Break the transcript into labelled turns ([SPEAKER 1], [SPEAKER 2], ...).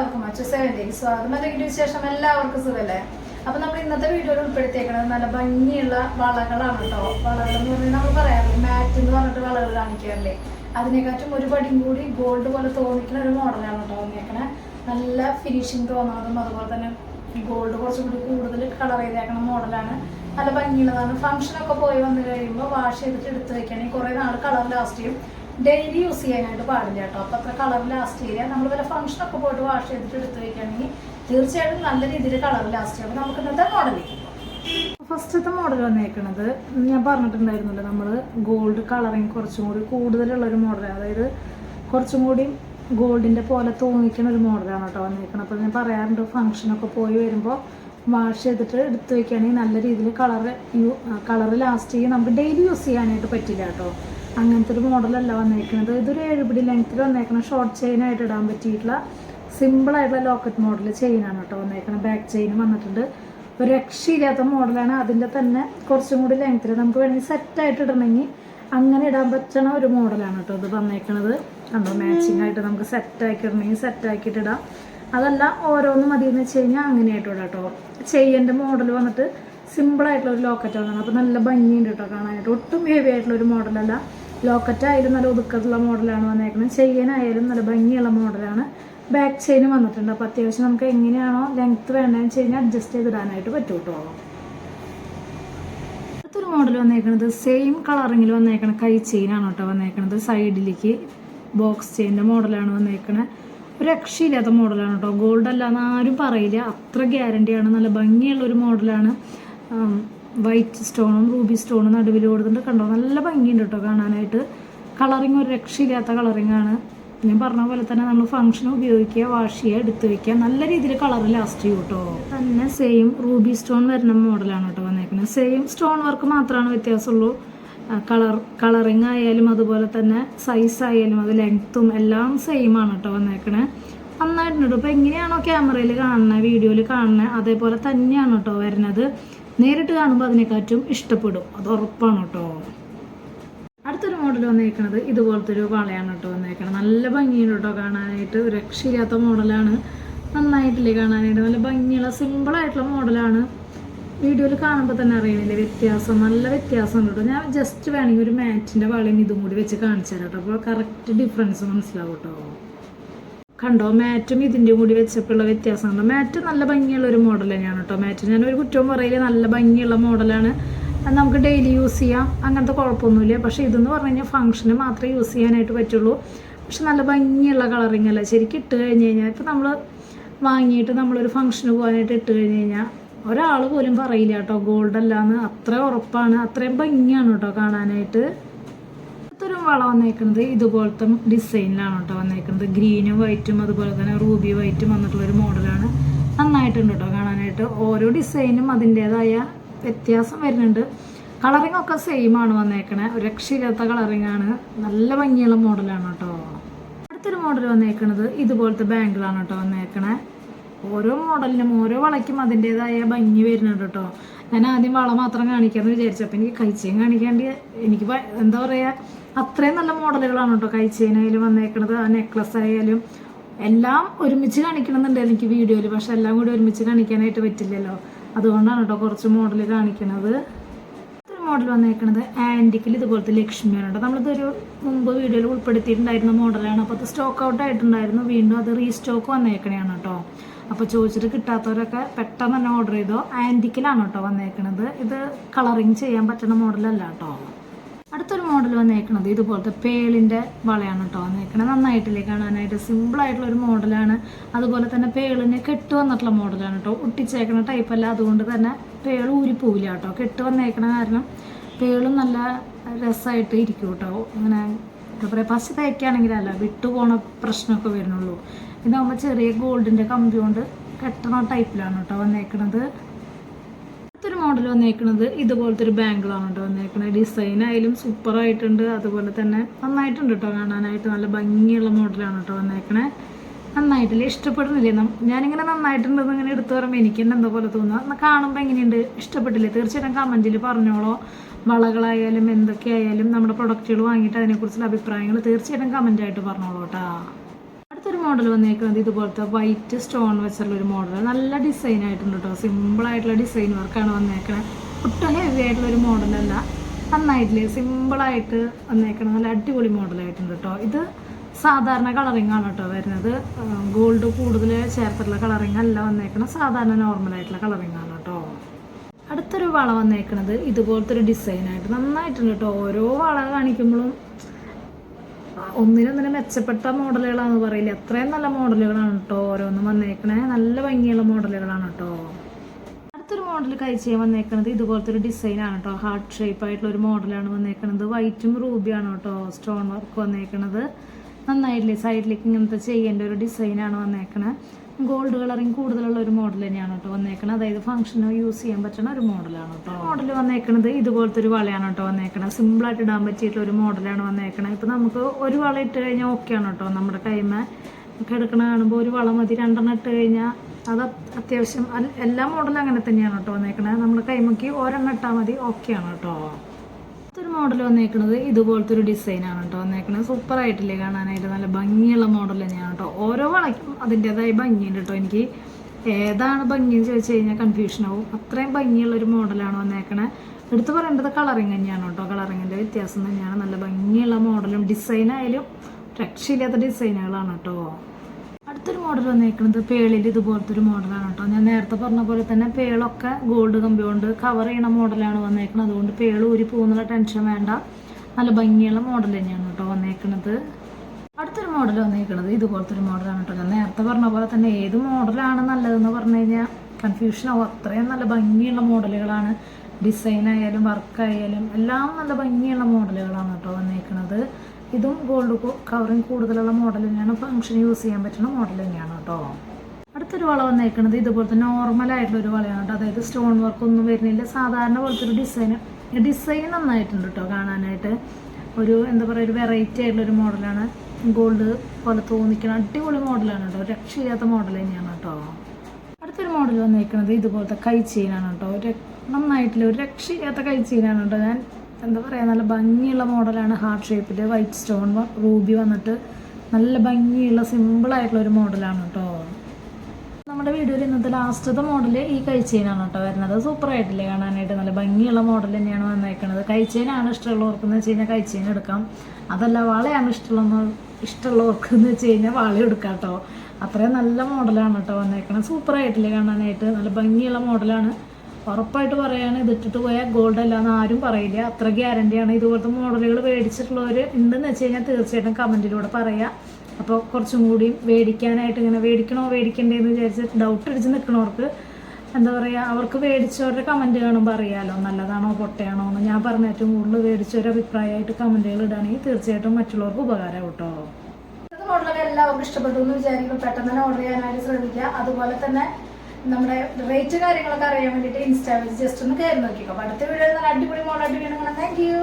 [SPEAKER 1] എല്ലാവർക്കും അച്ഛൻ സെവന്റേക്ക് സ്വാഗതം അല്ലെങ്കിൽ വിശേഷം എല്ലാവർക്കും സുഖല്ലേ? അപ്പൊ നമ്മൾ ഇന്നത്തെ വീഡിയോയിൽ ഉൾപ്പെടുത്തിയേക്കുന്നത് നല്ല ഭംഗിയുള്ള വളകളാണ് കേട്ടോ. വളകൾ എന്ന് പറഞ്ഞാൽ നമ്മൾ പറയാറില്ലേ മാറ്റ് എന്ന് പറഞ്ഞിട്ട് വളകൾ കാണിക്കാറില്ലേ? അതിനെക്കാട്ടും ഒരു പടിയും കൂടി ഗോൾഡ് പോലെ തോന്നിക്കുന്ന ഒരു മോഡലാണ് കേട്ടോ വന്നേക്കണേ. നല്ല ഫിനിഷിങ് തോന്നുന്നതും അതുപോലെ തന്നെ ഗോൾഡ് കുറച്ചും കൂടി കൂടുതൽ കളർ ചെയ്തേക്കണ മോഡലാണ് നല്ല ഭംഗിയുള്ളതാണ്. ഫംഗ്ഷനൊക്കെ പോയി വന്നു കഴിയുമ്പോൾ വാഷ് ചെയ്തിട്ട് എടുത്ത് വെക്കുകയാണെങ്കിൽ കുറേ നാൾ കളർ ലാസ്റ്റ് ചെയ്യും. ഡെയിലി യൂസ് ചെയ്യാനായിട്ട് പാടില്ല കേട്ടോ. അപ്പൊ അത്ര കളർ ലാസ്റ്റ് ചെയ്യുക നമ്മൾ വല്ല ഫംഗ്ഷനൊക്കെ പോയിട്ട് വാഷ് ചെയ്തിട്ട് എടുത്ത് വെക്കുകയാണെങ്കിൽ തീർച്ചയായിട്ടും നല്ല രീതിയിൽ കളർ ലാസ്റ്റ് ചെയ്യും. അപ്പോൾ നമുക്ക് ഇന്നത്തെ മോഡലിലേക്ക് ഫസ്റ്റത്തെ മോഡൽ വന്നേക്കണത് ഞാൻ പറഞ്ഞിട്ടുണ്ടായിരുന്നല്ലോ നമ്മൾ ഗോൾഡ് കളറിങ് കുറച്ചും കൂടി കൂടുതലുള്ള ഒരു മോഡലാണ് അതായത് കുറച്ചും കൂടി ഗോൾഡിന്റെ പോലെ തോന്നിക്കുന്ന ഒരു മോഡലാണ് കേട്ടോ വന്നേക്കണം അപ്പോൾ ഞാൻ പറയാറുണ്ട് ഫംഗ്ഷനൊക്കെ പോയി വരുമ്പോൾ വാഷ് ചെയ്തിട്ട് എടുത്ത് വെക്കുകയാണെങ്കിൽ നല്ല രീതിയിൽ കളറ് കളറ് ലാസ്റ്റ് ചെയ്യും. നമുക്ക് ഡെയിലി യൂസ് ചെയ്യാനായിട്ട് പറ്റില്ല കേട്ടോ. അങ്ങനത്തെ ഒരു മോഡലല്ല വന്നേക്കുന്നത് ഇതൊരു എഴുപടി ലെങ്ത്തിൽ വന്നേക്കുന്ന ഷോർട്ട് ചെയിൻ ആയിട്ട് ഇടാൻ പറ്റിയിട്ടുള്ള സിമ്പിൾ ആയിട്ടുള്ള ലോക്കറ്റ് മോഡൽ ചെയിനാണ് കേട്ടോ വന്നേക്കുന്നത് ബാക്ക് ചെയിൻ വന്നിട്ടുണ്ട്. ഒരു രക്ഷയില്ലാത്ത മോഡലാണ് അതിന്റെ തന്നെ കുറച്ചും കൂടി ലെങ്ത്തിൽ നമുക്ക് വേണമെങ്കിൽ സെറ്റായിട്ട് ഇടണമെങ്കിൽ അങ്ങനെ ഇടാൻ പറ്റണ ഒരു മോഡലാണ് കേട്ടോ ഇത് വന്നേക്കണത്. കണ്ടോ? മാച്ചിങ് ആയിട്ട് നമുക്ക് സെറ്റാക്കി ഇടണമെങ്കിൽ സെറ്റാക്കിയിട്ട് ഇടാം. അതല്ല ഓരോന്ന് എന്ന് വെച്ച് കഴിഞ്ഞാൽ അങ്ങനെയായിട്ട് ഇടാം കേട്ടോ. ചെയ്യേണ്ട മോഡൽ വന്നിട്ട് സിമ്പിൾ ആയിട്ടുള്ള ഒരു വന്നാണ് അപ്പോൾ നല്ല ഭംഗിയുണ്ട് കേട്ടോ കാണാനായിട്ട്. ഒട്ടും ഹെവി ആയിട്ടുള്ള ഒരു മോഡലല്ല ലോക്കറ്റ് ആയാലും നല്ല ഒതുക്കത്തുള്ള മോഡലാണ് വന്നേക്കുന്നത് ചെയ്യാനായാലും നല്ല ഭംഗിയുള്ള മോഡലാണ്. ബാക്ക് ചെയിൻ വന്നിട്ടുണ്ട്. അപ്പോൾ അത്യാവശ്യം നമുക്ക് എങ്ങനെയാണോ ലെങ്ത് വേണ്ടതെന്ന് വെച്ച് കഴിഞ്ഞാൽ അഡ്ജസ്റ്റ് ചെയ്തിടാനായിട്ട് പറ്റും അടുത്തൊരു മോഡൽ വന്നേക്കുന്നത് സെയിം കളറിങ്ങിൽ വന്നേക്കണ കൈ ചെയിനാണ് കേട്ടോ വന്നേക്കണത്. സൈഡിലേക്ക് ബോക്സ് ചെയിന്റെ മോഡലാണ് വന്നേക്കണത് ഒരു രക്ഷയില്ലാത്ത മോഡലാണ് കേട്ടോ. ഗോൾഡ് അല്ലാന്ന് ആരും പറയില്ല. അത്ര ഗ്യാരണ്ടിയാണ് നല്ല ഭംഗിയുള്ള ഒരു മോഡലാണ് വൈറ്റ് സ്റ്റോണും റൂബി സ്റ്റോണും നടുവിൽ കൊടുത്തിട്ട് കണ്ടോ? നല്ല ഭംഗിയുണ്ട് കേട്ടോ കാണാനായിട്ട്. കളറിങ് ഒരു രക്ഷയില്ലാത്ത കളറിങ് ആണ്. ഞാൻ പറഞ്ഞ പോലെ തന്നെ നമ്മൾ ഫംഗ്ഷൻ ഉപയോഗിക്കുക വാഷ് ചെയ്യുക എടുത്ത് വെക്കുക. നല്ല രീതിയിൽ കളർ ലാസ്റ്റ് ചെയ്യും കേട്ടോ തന്നെ സെയിം റൂബി സ്റ്റോൺ വരുന്ന മോഡലാണ് കേട്ടോ വന്നേക്കുന്നത് സെയിം സ്റ്റോൺ വർക്ക് മാത്രമാണ് വ്യത്യാസമുള്ളൂ കളർ കളറിങ് ആയാലും അതുപോലെ തന്നെ സൈസ് ആയാലും അത് ലെങ്ത്തും എല്ലാം സെയിം ആണ് കേട്ടോ വന്നേക്കണേ. നന്നായിട്ടുണ്ട് ഇപ്പോൾ എങ്ങനെയാണോ ക്യാമറയിൽ കാണുന്നത് വീഡിയോയിൽ കാണുന്നത് അതേപോലെ തന്നെയാണ് കേട്ടോ വരുന്നത്. നേരിട്ട് കാണുമ്പോൾ അതിനെക്കാറ്റും ഇഷ്ടപ്പെടും. അത് ഉറപ്പാണ് കേട്ടോ. അടുത്തൊരു മോഡൽ വന്നേക്കണത് ഇതുപോലത്തെ ഒരു വളയാണ് കേട്ടോ വന്നേക്കണത്. നല്ല ഭംഗിയുണ്ട് കേട്ടോ കാണാനായിട്ട്. രക്ഷയില്ലാത്ത മോഡലാണ് നന്നായിട്ടില്ലേ കാണാനായിട്ട്. നല്ല ഭംഗിയുള്ള സിമ്പിളായിട്ടുള്ള മോഡലാണ് വീഡിയോയിൽ കാണുമ്പോൾ തന്നെ അറിയണില്ലേ വ്യത്യാസം? നല്ല വ്യത്യാസം കേട്ടോ. ഞാൻ ജസ്റ്റ് വേണമെങ്കിൽ ഒരു മാറ്റിന്റെ വളയും ഇതും കൂടി വെച്ച് കാണിച്ചു തരാം കേട്ടോ. അപ്പോൾ കറക്റ്റ് ഡിഫറൻസ് മനസ്സിലാവും കേട്ടോ. കണ്ടോ? മാറ്റും ഇതിന്റെ കൂടി വെച്ചപ്പോഴുള്ള വ്യത്യാസം കണ്ടോ? മാറ്റ് നല്ല ഭംഗിയുള്ള ഒരു മോഡൽ തന്നെയാണ് കേട്ടോ മാറ്റ് ഞാൻ ഒരു കുറ്റവും പറയില്ല. നല്ല ഭംഗിയുള്ള മോഡലാണ് നമുക്ക് ഡെയിലി യൂസ് ചെയ്യാം. അങ്ങനത്തെ കുഴപ്പമൊന്നുമില്ല. പക്ഷേ ഇതെന്ന് പറഞ്ഞു കഴിഞ്ഞാൽ ഫംഗ്ഷന് മാത്രമേ യൂസ് ചെയ്യാനായിട്ട് പറ്റുള്ളൂ. പക്ഷെ നല്ല ഭംഗിയുള്ള കളറിങ് അല്ല. ശരിക്കും ഇട്ട് കഴിഞ്ഞ് കഴിഞ്ഞാൽ ഇപ്പോൾ നമ്മൾ വാങ്ങിയിട്ട് നമ്മളൊരു ഫംഗ്ഷന് പോകാനായിട്ട് ഇട്ട് കഴിഞ്ഞ് കഴിഞ്ഞാൽ ഒരാൾ പോലും പറയില്ല കേട്ടോ ഗോൾഡ് അല്ലാന്ന്. അത്ര ഉറപ്പാണ്. അത്രയും ഭംഗിയാണ് കേട്ടോ കാണാനായിട്ട്. അടുത്തൊരു വള വന്നേക്കുന്നത് ഇതുപോലത്തെ ഡിസൈനിലാണ് കേട്ടോ വന്നേക്കുന്നത്. ഗ്രീനും വൈറ്റും അതുപോലെ തന്നെ റൂബി വൈറ്റും വന്നിട്ടുള്ള ഒരു മോഡലാണ് നന്നായിട്ടുണ്ട് കേട്ടോ കാണാനായിട്ട്. ഓരോ ഡിസൈനും അതിന്റെതായ വ്യത്യാസം വരുന്നുണ്ട്. കളറിംഗ് ഒക്കെ സെയിം ആണ് വന്നേക്കണേ. ഒരു രക്ഷയില്ലാത്ത കളറിംഗ് ആണ്. നല്ല ഭംഗിയുള്ള മോഡലാണ് കേട്ടോ. അടുത്തൊരു മോഡൽ വന്നേക്കണത് ഇതുപോലത്തെ ബാങ്കിളാണ് കേട്ടോ വന്നേക്കണേ. ഓരോ മോഡലിനും ഓരോ വളയ്ക്കും അതിന്റെതായ ഭംഗി വരുന്നുണ്ട് കേട്ടോ. ഞാൻ ആദ്യം വള മാത്രം കാണിക്കാമെന്ന് വിചാരിച്ചു. അപ്പം എനിക്ക് കൈച്ചയും കാണിക്കാണ്ട് എനിക്ക് എന്താ പറയുക അത്രയും നല്ല മോഡലുകളാണ് കേട്ടോ കൈച്ചേനായാലും വന്നേക്കണത്. ആ നെക്ലസ് ആയാലും എല്ലാം ഒരുമിച്ച് കാണിക്കണമെന്നുണ്ട് എനിക്ക് വീഡിയോയിൽ പക്ഷെ എല്ലാം കൂടി ഒരുമിച്ച് കാണിക്കാനായിട്ട് പറ്റില്ലല്ലോ. അതുകൊണ്ടാണ് കേട്ടോ കുറച്ച് മോഡൽ കാണിക്കണത്. മോഡൽ വന്നേക്കണത് ആന്റിക്കിൽ ഇതുപോലത്തെ ലക്ഷ്മിയാണ് നമ്മളിതൊരു മുമ്പ് വീഡിയോയിൽ ഉൾപ്പെടുത്തിയിട്ടുണ്ടായിരുന്ന മോഡലാണ് അപ്പോൾ അത് സ്റ്റോക്ക് ഔട്ട് ആയിട്ടുണ്ടായിരുന്നു. വീണ്ടും അത് റീസ്റ്റോക്ക് വന്നേക്കണയാണ് കേട്ടോ അപ്പോൾ ചോദിച്ചിട്ട് കിട്ടാത്തവരൊക്കെ പെട്ടെന്ന് തന്നെ ഓർഡർ ചെയ്തോ? ആന്റിക്കിലാണ് കേട്ടോ വന്നേക്കണത്. ഇത് കളറിങ് ചെയ്യാൻ പറ്റുന്ന മോഡലല്ല കേട്ടോ അടുത്തൊരു മോഡൽ വന്നേക്കണത് ഇതുപോലത്തെ പേളിന്റെ വളയാണ് കേട്ടോ വന്നേക്കണത്. നന്നായിട്ടില്ലേ കാണാനായിട്ട്. സിമ്പിളായിട്ടുള്ള ഒരു മോഡലാണ് അതുപോലെ തന്നെ പേളിന് കെട്ട് വന്നിട്ടുള്ള മോഡലാണ് കേട്ടോ ഒട്ടിച്ചേക്കണ ടൈപ്പല്ല അതുകൊണ്ട് തന്നെ പേൾ ഊരിപ്പോവില്ല കേട്ടോ കെട്ട് വന്നേക്കണ കാരണം പേളും നല്ല രസമായിട്ട് ഇരിക്കും കേട്ടോ അങ്ങനെ എന്താ പറയുക പശ തേക്കുകയാണെങ്കിലല്ല വിട്ടുപോണ പ്രശ്നമൊക്കെ വരുന്നുള്ളൂ. ഇതാകുമ്പോൾ ചെറിയ ഗോൾഡിന്റെ കമ്പി കൊണ്ട് കെട്ടണ ടൈപ്പിലാണ് കേട്ടോ വന്നേക്കണത്. മോഡൽ വന്നേക്കുന്നത് ഇതുപോലത്തെ ഒരു ബാങ്കിളാണ് കേട്ടോ വന്നേക്കുന്നത് ഡിസൈൻ ആയാലും സൂപ്പർ ആയിട്ടുണ്ട്. അതുപോലെ തന്നെ നന്നായിട്ടുണ്ട് കേട്ടോ കാണാനായിട്ട്. നല്ല ഭംഗിയുള്ള മോഡലാണ് കേട്ടോ വന്നേക്കണേ. നന്നായിട്ടില്ല. ഇഷ്ടപ്പെടുന്നില്ലേ? ഞാനിങ്ങനെ നന്നായിട്ടുണ്ടെന്ന് ഇങ്ങനെ എടുത്തു പറയുമ്പോൾ എനിക്ക് തന്നെ എന്താ പോലെ തോന്നുക കാണുമ്പോൾ എങ്ങനെയുണ്ട്? ഇഷ്ടപ്പെട്ടില്ലേ? തീർച്ചയായിട്ടും കമന്റിൽ പറഞ്ഞോളോ. വളകളായാലും എന്തൊക്കെയായാലും നമ്മുടെ പ്രൊഡക്റ്റുകൾ വാങ്ങിയിട്ട് അതിനെക്കുറിച്ചുള്ള അഭിപ്രായങ്ങൾ തീർച്ചയായിട്ടും കമന്റായിട്ട് പറഞ്ഞോളൂ കേട്ടോ മോഡൽ വന്നേക്കുന്നത് ഇതുപോലത്തെ വൈറ്റ് സ്റ്റോൺ വെച്ചുള്ള ഒരു മോഡൽ നല്ല ഡിസൈൻ ആയിട്ടുണ്ട് കേട്ടോ സിമ്പിൾ ആയിട്ടുള്ള ഡിസൈൻ വർക്കാണ് വന്നേക്കണത് ഒട്ടും ഹെവി ആയിട്ടുള്ള ഒരു മോഡലല്ല നന്നായിട്ടില്ലേ? സിമ്പിളായിട്ട് വന്നേക്കണ. നല്ല അടിപൊളി മോഡലായിട്ടുണ്ട് കേട്ടോ ഇത് സാധാരണ കളറിംഗ് ആണ് കേട്ടോ വരുന്നത്. ഗോൾഡ് കൂടുതൽ ചേർത്തിട്ടുള്ള കളറിംഗ് അല്ല വന്നേക്കണ. സാധാരണ നോർമൽ ആയിട്ടുള്ള കളറിംഗ് ആണ് കേട്ടോ അടുത്തൊരു വള വന്നേക്കണത് ഇതുപോലത്തെ ഒരു ഡിസൈനായിട്ട് നന്നായിട്ടുണ്ട് കേട്ടോ ഓരോ വള കാണിക്കുമ്പോഴും ഒന്നിനൊന്നിനും മെച്ചപ്പെട്ട മോഡലുകളാണ് പറയില്ല? അത്രയും നല്ല മോഡലുകളാണ് കേട്ടോ ഓരോന്നും വന്നേക്കണേ. നല്ല ഭംഗിയുള്ള മോഡലുകളാണ് കേട്ടോ അടുത്തൊരു മോഡൽ കഴിച്ച് വന്നേക്കണത് ഇതുപോലത്തെ ഒരു ഡിസൈനാണ് കേട്ടോ ഹാർട്ട് ഷേപ്പ് ആയിട്ടുള്ള ഒരു മോഡലാണ് വന്നേക്കണത്. വൈറ്റും റൂബിയാണ് കേട്ടോ സ്റ്റോൺ വർക്ക് വന്നേക്കണത്. നന്നായിട്ടില്ലേ? സൈഡിലേക്ക് ഇങ്ങനത്തെ ചെയ്യേണ്ട ഒരു ഡിസൈനാണ് വന്നേക്കണത് ഗോൾഡ് കളറിങ് കൂടുതലുള്ള ഒരു മോഡൽ തന്നെയാണ് കേട്ടോ വന്നേക്കണത്. അതായത് ഫംഗ്ഷന് യൂസ് ചെയ്യാൻ പറ്റുന്ന ഒരു മോഡലാണ് കേട്ടോ. മോഡൽ വന്നേക്കണത് ഇതുപോലത്തെ ഒരു വളയാണ് കേട്ടോ വന്നേക്കണത്. സിമ്പിളായിട്ട് ഇടാൻ പറ്റിയിട്ടുള്ള ഒരു മോഡലാണ് വന്നേക്കണത്. ഇപ്പം നമുക്ക് ഒരു വള ഇട്ട് കഴിഞ്ഞാൽ ഓക്കെയാണ് കേട്ടോ. നമ്മുടെ കൈമ കിടക്കണ കാണുമ്പോൾ ഒരു വള മതി. രണ്ടെണ്ണം ഇട്ട് കഴിഞ്ഞാൽ അത് അത്യാവശ്യം എല്ലാ മോഡലും അങ്ങനെ തന്നെയാണ് കേട്ടോ വന്നേക്കണത്. നമ്മുടെ കൈമക്ക് ഒരെണ്ണം ഇട്ടാൽ മതി. ഓക്കെയാണ് കേട്ടോ. അടുത്തൊരു മോഡൽ വന്നേക്കുന്നത് ഇതുപോലത്തെ ഒരു ഡിസൈനാണ് കേട്ടോ വന്നേക്കുന്നത് സൂപ്പർ ആയിട്ടില്ലേ കാണാനായിട്ട്. നല്ല ഭംഗിയുള്ള മോഡൽ തന്നെയാണ് കേട്ടോ ഓരോ വളയ്ക്കും അതിന്റെതായ ഭംഗിയുണ്ട് കേട്ടോ എനിക്ക് ഏതാണ് ഭംഗിയെന്ന് ചോദിച്ചു കഴിഞ്ഞാൽ കൺഫ്യൂഷൻ ആവും. അത്രയും ഭംഗിയുള്ള ഒരു മോഡലാണ് വന്നേക്കണത് എടുത്തു പറയേണ്ടത് കളറിങ് തന്നെയാണ് കേട്ടോ കളറിങ്ങിന്റെ വ്യത്യാസം തന്നെയാണ്. നല്ല ഭംഗിയുള്ള മോഡലും ഡിസൈനായാലും രക്ഷയില്ലാത്ത ഡിസൈനുകളാണ് കേട്ടോ അടുത്തൊരു മോഡൽ വന്നേക്കുന്നത് പേളിൽ ഇതുപോലത്തെ ഒരു മോഡലാണ് കേട്ടോ ഞാൻ നേരത്തെ പറഞ്ഞ പോലെ തന്നെ പേളൊക്കെ ഗോൾഡ് കമ്പി കൊണ്ട് കവർ ചെയ്യണ മോഡലാണ് വന്നേക്കുന്നത് അതുകൊണ്ട് പേൾ ഊരി പോകുന്നുള്ള ടെൻഷൻ വേണ്ട. നല്ല ഭംഗിയുള്ള മോഡൽ തന്നെയാണ് കേട്ടോ വന്നേക്കുന്നത് അടുത്തൊരു മോഡൽ വന്നേക്കുന്നത് ഇതുപോലത്തെ ഒരു മോഡലാണ് കേട്ടോ ഞാൻ നേരത്തെ പറഞ്ഞ പോലെ തന്നെ ഏത് മോഡലാണ് നല്ലതെന്ന് പറഞ്ഞു കഴിഞ്ഞാൽ കൺഫ്യൂഷൻ ആവും. അത്രയും നല്ല ഭംഗിയുള്ള മോഡലുകളാണ് ഡിസൈൻ ആയാലും വർക്ക് ആയാലും എല്ലാം നല്ല ഭംഗിയുള്ള മോഡലുകളാണ് കേട്ടോ വന്നേക്കുന്നത് ഇതും ഗോൾഡ് കവറിങ് കൂടുതലുള്ള മോഡൽ തന്നെയാണ്. ഫംഗ്ഷൻ യൂസ് ചെയ്യാൻ പറ്റുന്ന മോഡൽ തന്നെയാണ് കേട്ടോ അടുത്തൊരു വള വന്നേക്കുന്നത് ഇതുപോലത്തെ നോർമൽ ആയിട്ടുള്ള ഒരു വളയാണ് കേട്ടോ അതായത് സ്റ്റോൺ വർക്ക് ഒന്നും വരുന്നില്ല. സാധാരണ പോലത്തെ ഒരു ഡിസൈൻ ഡിസൈൻ നന്നായിട്ടുണ്ട് കേട്ടോ കാണാനായിട്ട്. ഒരു എന്താ പറയുക ഒരു വെറൈറ്റി ആയിട്ടുള്ള ഒരു മോഡലാണ് ഗോൾഡ് പോലെ തോന്നിക്കുന്ന അടിപൊളി മോഡലാണ് കേട്ടോ രക്ഷയില്ലാത്ത മോഡൽ തന്നെയാണ് കേട്ടോ അടുത്തൊരു മോഡൽ വന്നേക്കുന്നത് ഇതുപോലത്തെ കൈ ചെയിനാണ് കേട്ടോ ഒരു ഒരു രക്ഷയില്ലാത്ത കൈ ചെയിനാണ് കേട്ടോ ഞാൻ എന്താ പറയുക നല്ല ഭംഗിയുള്ള മോഡലാണ് ഹാർട്ട് ഷേപ്പിൽ വൈറ്റ് സ്റ്റോൺ റൂബി വന്നിട്ട് നല്ല ഭംഗിയുള്ള സിമ്പിളായിട്ടുള്ള ഒരു മോഡലാണ് കേട്ടോ നമ്മുടെ വീഡിയോയിൽ ഇന്നത്തെ ലാസ്റ്റത്തെ മോഡൽ ഈ കൈച്ചെയിനാണ് കേട്ടോ വരുന്നത്. സൂപ്പർ ആയിട്ടില്ലേ കാണാനായിട്ട്. നല്ല ഭംഗിയുള്ള മോഡൽ തന്നെയാണ് വന്നേക്കുന്നത് കൈച്ചെയിനാണ് ഇഷ്ടമുള്ളവർക്ക് എന്ന് വെച്ച് കഴിഞ്ഞാൽ കൈച്ചെയിൻ എടുക്കാം. അതല്ല വളയാണ് ഇഷ്ടമുള്ള ഇഷ്ടമുള്ളവർക്ക് എന്ന് വെച്ച് കഴിഞ്ഞാൽ വള എടുക്കാം കേട്ടോ അത്രയും നല്ല മോഡലാണ് കേട്ടോ വന്നേക്കുന്നത് സൂപ്പർ ആയിട്ടില്ലേ കാണാനായിട്ട്. നല്ല ഭംഗിയുള്ള മോഡലാണ് ഉറപ്പായിട്ട് പറയാണ് ഇതിട്ടിട്ട് പോയാൽ ഗോൾഡ് അല്ല എന്ന് ആരും പറയില്ല. അത്ര ഗ്യാരണ്ടിയാണ്. ഇതുപോലത്തെ മോഡലുകൾ മേടിച്ചിട്ടുള്ളവർ ഉണ്ടെന്ന് വെച്ച് കഴിഞ്ഞാൽ തീർച്ചയായിട്ടും കമന്റിലൂടെ പറയാം. അപ്പോൾ കുറച്ചും കൂടി മേടിക്കാനായിട്ട് ഇങ്ങനെ മേടിക്കണോ മേടിക്കണ്ടേന്ന് വിചാരിച്ച് ഡൗട്ട് അടിച്ച് നിൽക്കണവർക്ക് എന്താ പറയുക അവർക്ക് മേടിച്ചവരുടെ കമന്റ് കാണുമ്പോൾ അറിയാലോ നല്ലതാണോ പൊട്ടയാണോ എന്ന്. ഞാൻ പറഞ്ഞ ഏറ്റവും കൂടുതൽ മേടിച്ചൊരു അഭിപ്രായമായിട്ട് കമന്റുകൾ ഇടുകയാണെങ്കിൽ തീർച്ചയായിട്ടും മറ്റുള്ളവർക്ക് ഉപകാരം കേട്ടോ മോഡലൊക്കെ എല്ലാവർക്കും ഇഷ്ടപ്പെട്ടു എന്ന് വിചാരിക്കും പെട്ടെന്ന് തന്നെ ഓർഡർ ചെയ്യാനായിട്ട് ശ്രമിക്കുക. അതുപോലെ തന്നെ നമ്മുടെ റേറ്റ് കാര്യങ്ങളൊക്കെ അറിയാൻ വേണ്ടിയിട്ട് ഇൻസ്റ്റാ ജസ്റ്റ് ഒന്ന് കയറി നോക്കിക്കോ. അടുത്ത വീഡിയോ അടിപൊളി മോഡലായിട്ട് വീണ്ടും കാണാം താങ്ക് യു